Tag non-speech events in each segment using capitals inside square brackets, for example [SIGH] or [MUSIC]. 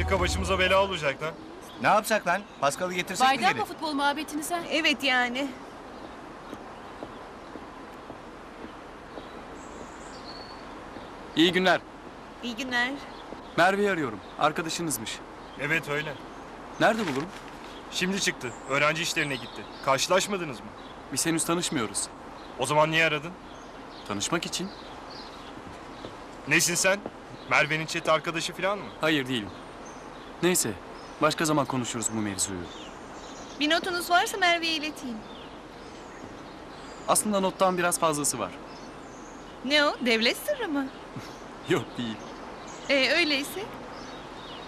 Anelka başımıza bela olacak lan. Ne yapsak lan? Paskal'ı getirsek mi geri? mı futbol muhabbetinize? Evet yani. İyi günler. İyi günler. Merve'yi arıyorum. Arkadaşınızmış. Evet öyle. Nerede bulurum? Şimdi çıktı. Öğrenci işlerine gitti. Karşılaşmadınız mı? Biz henüz tanışmıyoruz. O zaman niye aradın? Tanışmak için? Nesin sen? Merve'nin chat arkadaşı falan mı? Hayır değilim. Neyse. Başka zaman konuşuruz bu mevzuyu. Bir notunuz varsa Merve'ye ileteyim. Aslında nottan biraz fazlası var. Ne o? Devlet sırrı mı? [LAUGHS] Yok değil. E öyleyse.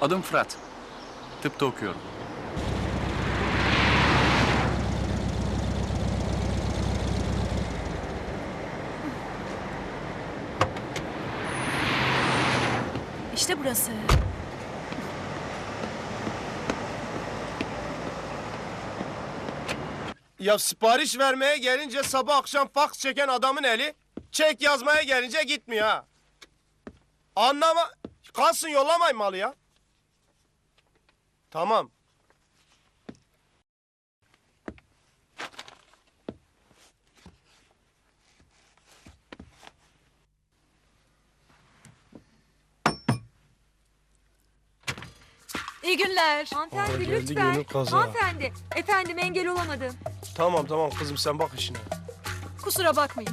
Adım Fırat. Tıpta okuyorum. İşte burası. Ya sipariş vermeye gelince sabah akşam faks çeken adamın eli çek yazmaya gelince gitmiyor ha. Anlama... Kalsın yollamayın malı ya. Tamam. İyi günler. Hanımefendi Aa, geldi lütfen. gönül. Hanımefendi. Efendim engel olamadım. Tamam tamam kızım sen bak işine. Kusura bakmayın.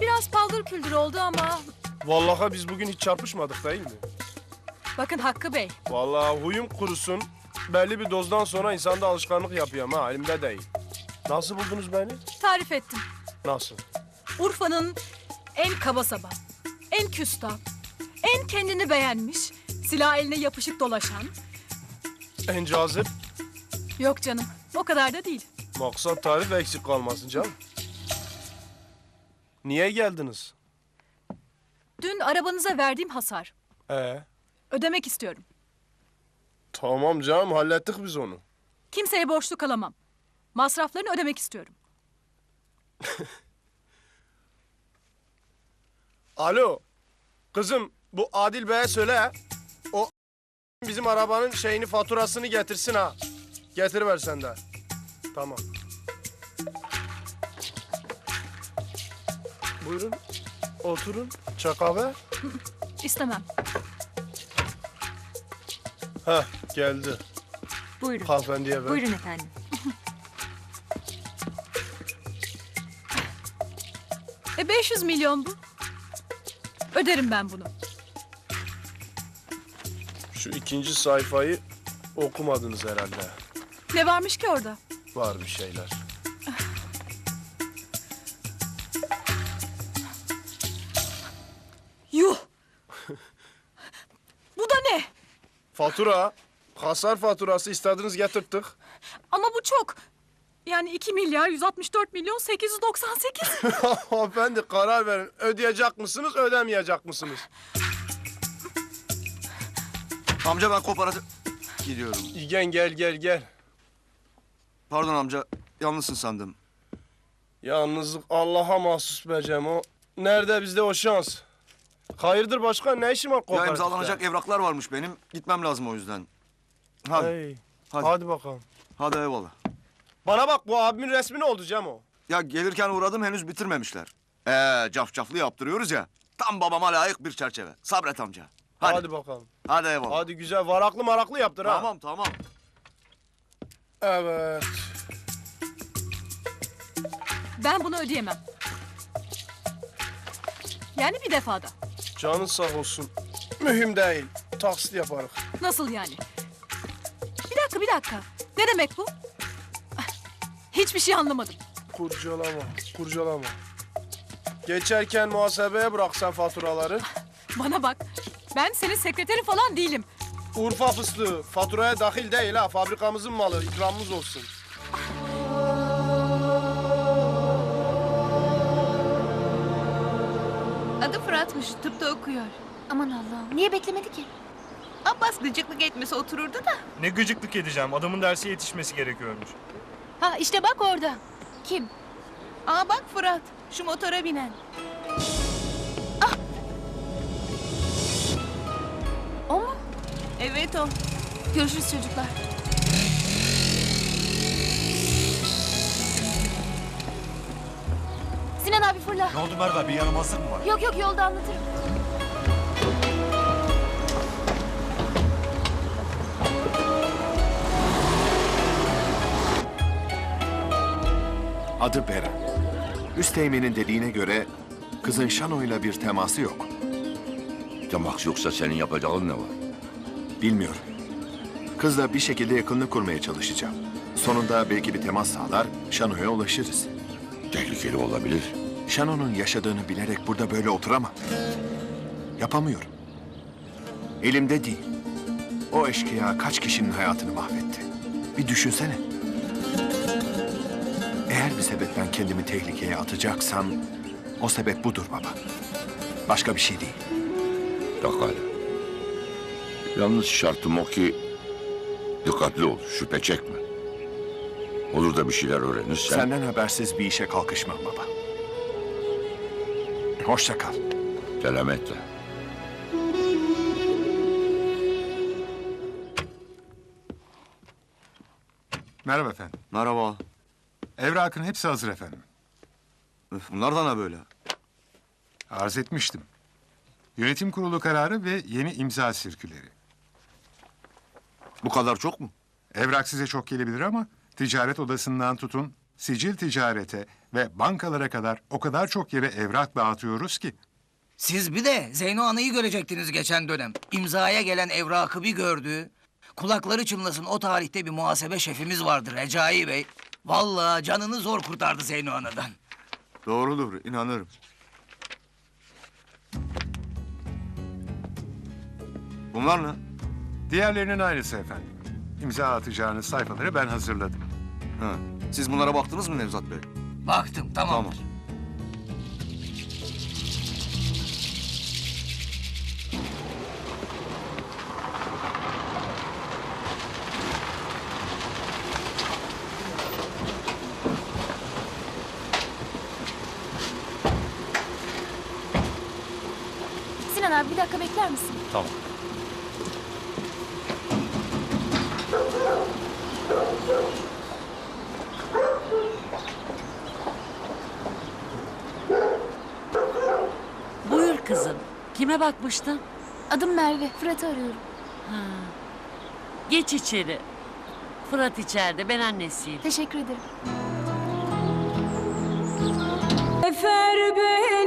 Biraz paldır küldür oldu ama Vallahi biz bugün hiç çarpışmadık değil mi? bakın Hakkı Bey. Vallahi huyum kurusun. Belli bir dozdan sonra insanda alışkanlık yapıyorum ha elimde değil. Nasıl buldunuz beni? Tarif ettim. Nasıl? Urfa'nın en kaba saba, en küstah, en kendini beğenmiş, silah eline yapışık dolaşan. En cazip Yok canım, o kadar da değil. Maksat tarif eksik kalmasın canım. Niye geldiniz? Dün arabanıza verdiğim hasar. Ee, Ödemek istiyorum. tamam canım hallettik biz onu. Kimseye borçlu kalamam. Masraflarını ödemek istiyorum. [LAUGHS] Alo. Kızım bu Adil Bey'e söyle. O bizim arabanın şeyini faturasını getirsin ha. Getiriver sen de. Tamam. Buyurun. Oturun. Çakabe. [LAUGHS] İstemem. Heh geldi. Buyurun. Hanımefendiye ver. Buyurun efendim. E 500 milyon bu. Öderim ben bunu. Şu ikinci sayfayı okumadınız herhalde. Ne varmış ki orada? Var bir şeyler. Bu da ne? Fatura. Hasar faturası istediniz getirttik. Ama bu çok. Yani 2 milyar 164 milyon 898. [LAUGHS] Hanımefendi karar verin. Ödeyecek misiniz, ödemeyecek misiniz? Amca ben kooperatif... Gidiyorum. İgen gel gel gel. Pardon amca, yalnızsın sandım. Yalnızlık Allah'a mahsus be Cemo. Nerede bizde o şans? Hayırdır başkan ne işin var Ya kooperatifte? imzalanacak evraklar varmış benim. Gitmem lazım o yüzden. Hadi, Hey, hadi, hadi. bakalım. hadi eyvallah. Bana bak bu abimin resmi ne oldu Cemo? Ya gelirken uğradım henüz bitirmemişler. Ee, cafcaflı yaptırıyoruz ya. Tam babama layık bir çerçeve. Sabret amca. Hadi, Hadi, hadi, bakalım. eyvallah. Hadi güzel varaklı maraklı yaptır ha. Tamam tamam. Evet. ben bunu ödeyemem. Yani bir defada. Canın sağ olsun. Mühim değil. Taksit yaparız. Nasıl yani? Bir dakika bir dakika. Ne demek bu? Hiçbir şey anlamadım. Kurcalama, kurcalama. Geçerken muhasebeye bırak sen faturaları. Bana bak. Ben senin sekreterin falan değilim. Urfa fıstığı faturaya dahil değil ha. Fabrikamızın malı. ikramımız olsun. Adı Fırat'mış. Tıpta okuyor. Aman Allah'ım. Niye beklemedi ki? Abbas gıcıklık etmesi otururdu da. Ne gıcıklık edeceğim. Adamın derse yetişmesi gerekiyormuş. Ha işte bak orada. Kim? Aa bak Fırat. Şu motora binen. O mu? Evet o. Görüşürüz çocuklar. Sinan abi fırla. Ne oldu Merve? Bir yaramazlık mı var? Yok yok yolda anlatırım. Adı Beren. Üsteğmenin dediğine göre kızın Şano'yla bir teması yok. Temas yoksa senin yapacağın ne var? Bilmiyorum. Kızla bir şekilde yakınlık kurmaya çalışacağım. Sonunda belki bir temas sağlar, Şano'ya ulaşırız. Tehlikeli olabilir. Şano'nun yaşadığını bilerek burada böyle oturamam. Yapamıyorum. Elimde değil. O eşkıya kaç kişinin hayatını mahvetti. Bir düşünsene. Eğer bir sebepten kendimi tehlikeye atacaksam... ...o sebep budur baba. Başka bir şey değil. Pekala. Yalnız şartım o ki... ...dikkatli ol, şüphe çekme. Olur da bir şeyler öğrenirsen... Senden habersiz bir işe kalkışmam baba. Hoşça kal. Selametle. Merhaba efendim. Merhaba. Evrakın hepsi hazır efendim. Öf, bunlar da ne böyle? Arz etmiştim. Yönetim kurulu kararı ve yeni imza sirküleri. Bu kadar çok mu? Evrak size çok gelebilir ama ticaret odasından tutun, sicil ticarete ve bankalara kadar o kadar çok yere evrak dağıtıyoruz ki. Siz bir de Zeyno Ana'yı görecektiniz geçen dönem. İmzaya gelen evrakı bir gördü. Kulakları çınlasın o tarihte bir muhasebe şefimiz vardı Recai Bey. Vallahi canını zor kurtardı Zeyno Ana'dan. Doğrudur, inanırım. Bunlar ne? Diğerlerinin aynısı efendim. İmza atacağınız sayfaları ben hazırladım. Ha. Siz bunlara baktınız mı Nevzat Bey? Baktım tamamdır. Tamam. Sinan abi bir dakika bekler misin? Tamam. Buyur kızım. Kime bakmıştın? Adım Merve. Fırat'ı arıyorum. Geç içeri. Fırat içeride, ben annesiyim. Teşekkür ederim. Efer beni